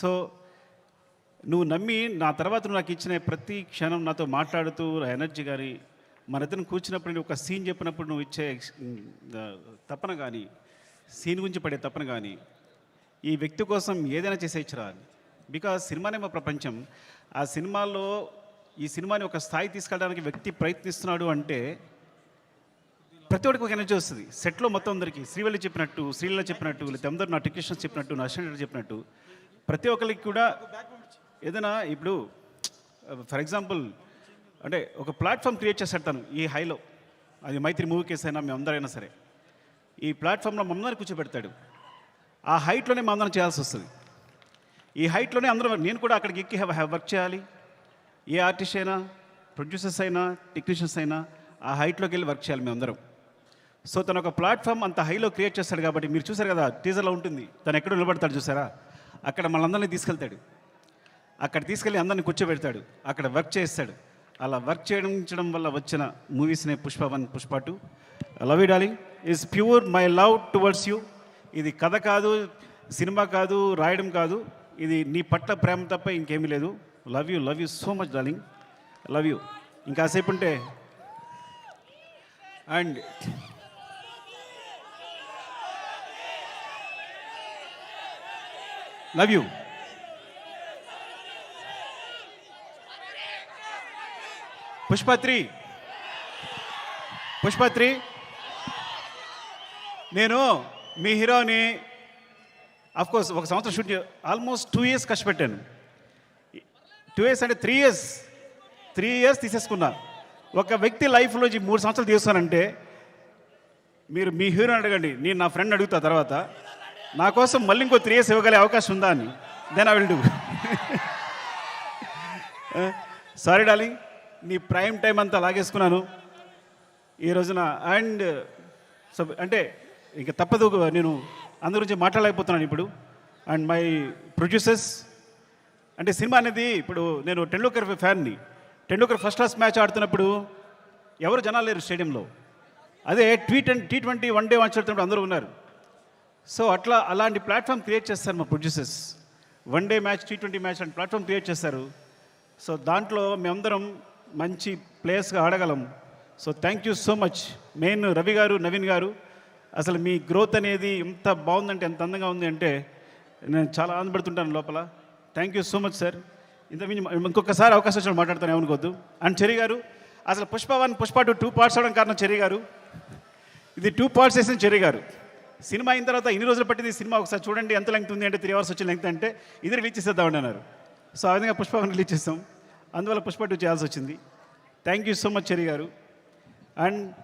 So నువ్వు నమ్మి నా తర్వాత నువ్వు నాకు ఇచ్చిన ప్రతి క్షణం నాతో మాట్లాడుతూ ఎనర్జీ కానీ మన ఇద్దరు కూర్చున్నప్పుడు ఒక సీన్ చెప్పినప్పుడు నువ్వు ఇచ్చే తపన కానీ సీన్ గురించి పడే తపన కానీ ఈ వ్యక్తి కోసం ఏదైనా చేసేయచ్చురా బికాజ్ సినిమానే మా ప్రపంచం. ఆ సినిమాలో ఈ సినిమాని ఒక స్థాయి తీసుకెళ్ళడానికి వ్యక్తి ప్రయత్నిస్తున్నాడు అంటే ప్రతి ఒక్కరికి ఒక ఎనర్జీ వస్తుంది. సెట్లో మొత్తం అందరికీ శ్రీవల్లి చెప్పినట్టు శ్రీల చెప్పినట్టు లేకపోతే అందరూ నా టెక్నీషియన్స్ చెప్పినట్టు నా అసిస్టెంట్ చెప్పినట్టు ప్రతి ఒక్కరికి కూడా ఏదైనా ఇప్పుడు ఫర్ ఎగ్జాంపుల్ అంటే ఒక ప్లాట్ఫామ్ క్రియేట్ చేస్తాడు తను ఈ హైలో. అది మైత్రి మూవీ కేసు అయినా మేము అందరైనా సరే. ఈ ప్లాట్ఫామ్లో మమ్మల్ని కూర్చోబెడతాడు. ఆ హైట్లోనే మా అందరం చేయాల్సి వస్తుంది. ఈ హైట్లోనే అందరం నేను కూడా అక్కడికి ఎక్కి వర్క్ చేయాలి. ఏ ఆర్టిస్ట్ అయినా ప్రొడ్యూసర్స్ అయినా టెక్నీషియన్స్ అయినా ఆ హైట్లోకి వెళ్ళి వర్క్ చేయాలి మేమందరం. సో తను ఒక ప్లాట్ఫామ్ అంత హైలో క్రియేట్ చేస్తాడు కాబట్టి మీరు చూసారు కదా టీజర్లో ఉంటుంది. తను ఎక్కడ నిలబడతాడు చూసారా? అక్కడ మనందరినీ తీసుకెళ్తాడు. అక్కడ తీసుకెళ్ళి అందరిని కూర్చోబెడతాడు. అక్కడ వర్క్ చేస్తాడు. అలా వర్క్ చేయడం వల్ల వచ్చిన మూవీస్నే Pushpa one Pushpa two love you darling is pure my love towards you ఇది కథ కాదు సినిమా కాదు రాయడం కాదు. ఇది నీ పట్ల ప్రేమ తప్ప ఇంకేమీ లేదు. Love you love you so much darling love you ఇంకాసేపు ఉంటే. And love you Pushpa three Pushpa three నేను మీ హీరోని కోర్స్ ఒక సంవత్సరం షూట్ ఆల్మోస్ట్ టూ ఇయర్స్ కష్టపెట్టాను. టూ ఇయర్స్ అంటే త్రీ ఇయర్స్ త్రీ ఇయర్స్ తీసేసుకున్నా. ఒక వ్యక్తి లైఫ్లో మూడు సంవత్సరాలు తీస్తానంటే మీరు మీ హీరోని అడగండి. నేను నా ఫ్రెండ్ అడుగుతా తర్వాత. నా కోసం మళ్ళీ ఇంకో త్రీ ఇయర్స్ ఇవ్వగలిగే అవకాశం ఉందా అని. Then I will do sorry darling నీ ప్రైమ్ టైం అంతా లాగేసుకున్నాను. ఈ రోజున అండ్ సబ్ eh, అంటే ఇంకా తప్పదు నేను అందరి గురించి మాట్లాడలేకపోతున్నాను ఇప్పుడు. అండ్ మై ప్రొడ్యూసర్స్ అంటే సినిమా అనేది ఇప్పుడు నేను టెండూల్కర్ ఫ్యాన్ని టెండూల్కర్ ఫస్ట్ క్లాస్ మ్యాచ్ ఆడుతున్నప్పుడు ఎవరు జనాలు లేరు స్టేడియంలో. అదే T twenty T twenty one day match ఆడుతున్నప్పుడు అందరూ ఉన్నారు. సో అట్లా అలాంటి ప్లాట్ఫామ్ క్రియేట్ చేస్తారు మా producers one day match T twenty match అని ప్లాట్ఫామ్ క్రియేట్ చేస్తారు. సో దాంట్లో మేమందరం మంచి ప్లేయర్స్గా ఆడగలం. So thank you so much main Ravi గారు నవీన్ గారు అసలు మీ గ్రోత్ అనేది ఎంత బాగుందంటే ఎంత అందంగా ఉంది అంటే నేను చాలా ఆనందపడుతుంటాను లోపల. Thank you so much sir ఇంత ఇంకొకసారి అవకాశం వచ్చిన మాట్లాడతాను ఏమనుకోవద్దు. అండ్ చెరి గారు అసలు Pushpa one Pushpa two two parts అవడం కారణం చెరి గారు. ఇది టూ పార్ట్స్ వేసిన చెరి గారు. సినిమా అయిన తర్వాత ఇన్ని రోజులు పట్టింది సినిమా ఒకసారి చూడండి ఎంత లెంగ్త్ ఉంది అంటే త్రీ అవర్స్ వచ్చిన లెంగ్త్ అంటే ఇది రిలీజ్ చేసేద్దామండి అన్నారు. సో ఆ విధంగా పుష్ప రిలీజ్ చేస్తాం అందువల్ల పుష్ప టూ చేయాల్సి వచ్చింది. Thank you so much Cherry గారు. And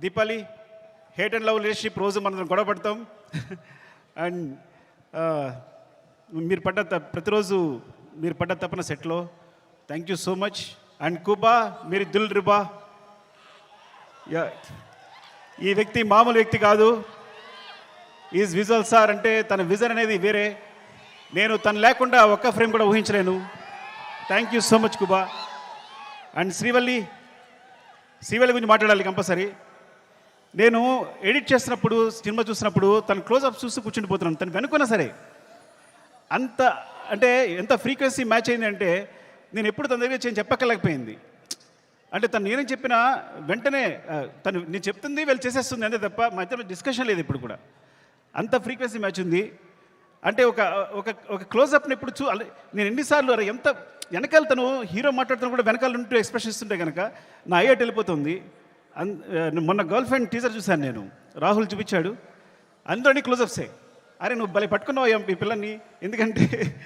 Deepali hate and love relationship రోజు మనం గొడవ పడతాం. అండ్ మీరు పడ్డ త- ప్రతిరోజు మీరు పడ్డ తప్పన సెట్లో. Thank you so much and Kuba మీరు దిల్ రిబా. ఈ వ్యక్తి మామూలు వ్యక్తి కాదు. ఈజ్ విజువల్ సార్ అంటే తన విజన్ అనేది వేరే. నేను తను లేకుండా ఒక్క ఫ్రేమ్ కూడా ఊహించలేను. Thank you so much Kuba and Srivalli Srivalli గురించి మాట్లాడాలి కంపల్సరీ. నేను ఎడిట్ చేసినప్పుడు సినిమా చూసినప్పుడు తన క్లోజ్అప్ చూసి కూర్చుండిపోతున్నాను తను వెనుకున్నా సరే అంత అంటే ఎంత ఫ్రీక్వెన్సీ మ్యాచ్ అయింది అంటే నేను ఎప్పుడు తన దగ్గర చేయని చెప్పక్కర్లేకపోయింది అంటే తను నేనేం చెప్పినా వెంటనే తను నేను చెప్తుంది వీళ్ళు చేసేస్తుంది అంతే తప్ప మా ఇద్దరు డిస్కషన్ లేదు ఇప్పుడు కూడా. అంత ఫ్రీక్వెన్సీ మ్యాచ్ ఉంది. అంటే ఒక ఒక ఒక క్లోజ్అప్ని ఇప్పుడు చూ నేను ఎన్నిసార్లు అరే ఎంత వెనకాల తను హీరో మాట్లాడుతున్నా కూడా వెనకాల ఉంటూ ఎక్స్ప్రెషన్ ఇస్తుంటే కనుక నా అయ్యట్ వెళ్ళిపోతుంది. అన్ మొన్న గర్ల్ ఫ్రెండ్ టీజర్ చూశాను నేను. రాహుల్ చూపించాడు. అందరినీ క్లోజప్సే అరే నువ్వు భలే పట్టుకున్నావు ఈ- ఈ పిల్లల్ని ఎందుకంటే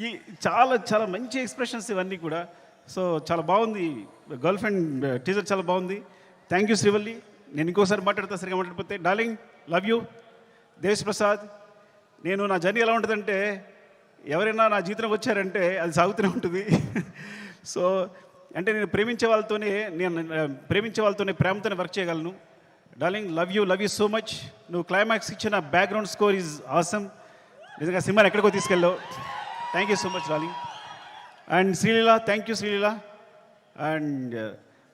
ఈ చాలా చాలా మంచి ఎక్స్ప్రెషన్స్ ఇవన్నీ కూడా. సో చాలా బాగుంది. గర్ల్ ఫ్రెండ్ టీజర్ చాలా బాగుంది. థ్యాంక్ యూ శ్రీవల్లి నేను ఇంకోసారి మాట్లాడతా సరిగా మాట్లాడిపోతే darling love you Desh Prasad నేను నా జర్నీ ఎలా ఉంటుందంటే ఎవరైనా నా జీవితం వచ్చారంటే అది సాగుతూనే ఉంటుంది. సో అంటే నేను ప్రేమించే వాళ్ళతోనే నేను ప్రేమించే వాళ్ళతోనే ప్రేమతోనే వర్క్ చేయగలను. Darling love you love you so much నువ్వు క్లైమాక్స్ ఇచ్చిన బ్యాక్గ్రౌండ్ స్కోర్ ఈజ్ ఆసమ్ నిజంగా సినిమాని ఎక్కడికో తీసుకెళ్ళావు. Thank you so much darling and Sreeleela thank you Sreeleela and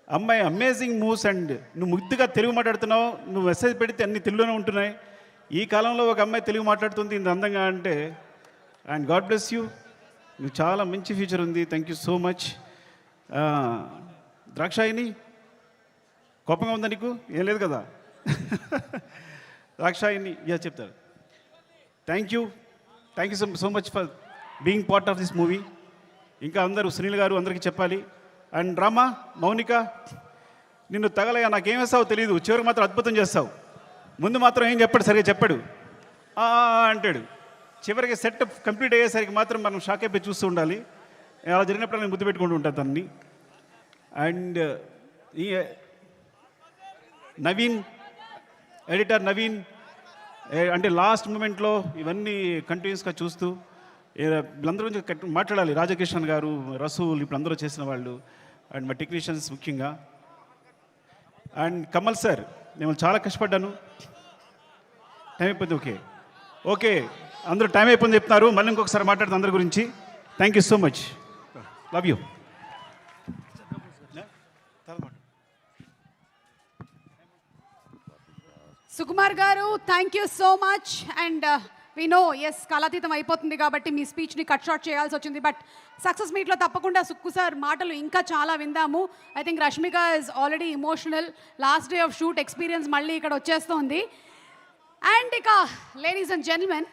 అమ్మాయి అమేజింగ్ మూవ్స్ అండ్ నువ్వు ముద్దుగా తెలుగు మాట్లాడుతున్నావు. నువ్వు మెసేజ్ పెడితే అన్ని తెలుగులోనే ఉంటున్నాయి. ఈ కాలంలో ఒక అమ్మాయి తెలుగు మాట్లాడుతుంది ఇంత అందంగా అంటే అండ్ గాడ్ బ్లెస్ యూ నువ్వు చాలా మంచి ఫ్యూచర్ ఉంది. Thank you so much Dakshayani కోపంగా ఉందా నీకు? ఏం లేదు కదా. ద్రాక్షాయిని యా చెప్తారు. Thank you thank you so so much for being part of this movie ఇంకా అందరూ సునీల్ గారు అందరికీ చెప్పాలి. అండ్ రామా మౌనిక నిన్ను తగలయ్యా. నాకేం వేస్తావో తెలియదు చివరికి మాత్రం అద్భుతం చేస్తావు. ముందు మాత్రం ఏం చెప్పాడు సరిగా చెప్పాడు. అంటాడు. చివరికి సెట్ కంప్లీట్ అయ్యేసరికి మాత్రం మనం షాక్ అయిపోయి చూస్తూ ఉండాలి. అలా జరిగినప్పుడు నేను గుర్తు పెట్టుకుంటూ ఉంటాను దాన్ని అండ్ ఈ నవీన్ ఎడిటర్ నవీన్ అంటే లాస్ట్ మూమెంట్లో ఇవన్నీ కంటిన్యూస్గా చూస్తూ వీళ్ళందరూ గురించి మాట్లాడాలి. రాజకృష్ణన్ గారు రసూల్ ఇప్పుడు అందరూ చేసిన వాళ్ళు అండ్ మా టెక్నీషియన్స్ ముఖ్యంగా. అండ్ కమల్ సార్ నేను చాలా కష్టపడ్డాను. టైం అయిపోయింది ఓకే ఓకే అందరూ టైం అయిపోయింది చెప్తున్నారు. మళ్ళీ ఇంకొకసారి మాట్లాడుతుంది అందరి గురించి. Thank you so much love you Sukumar గారు thank you so much and we know as కాలాతీతం అయిపోతుంది కాబట్టి మీ స్పీచ్ని కట్ షార్ట్ చేయాల్సి వచ్చింది. బట్ సక్సెస్ మీట్లో తప్పకుండా సుక్కు సార్ మాటలు ఇంకా చాలా విందాము. I think Rashmika is already emotional last day of shoot experience మళ్ళీ ఇక్కడ వచ్చేస్తోంది. అండ్ ఇక లేడీస్ అండ్ జెంట్మెన్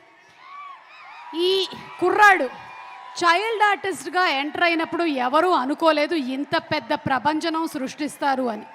ఈ కుర్రాడు చైల్డ్ ఆర్టిస్ట్గా ఎంటర్ అయినప్పుడు ఎవరూ అనుకోలేదు ఇంత పెద్ద ప్రపంచనం సృష్టిస్తారు అని.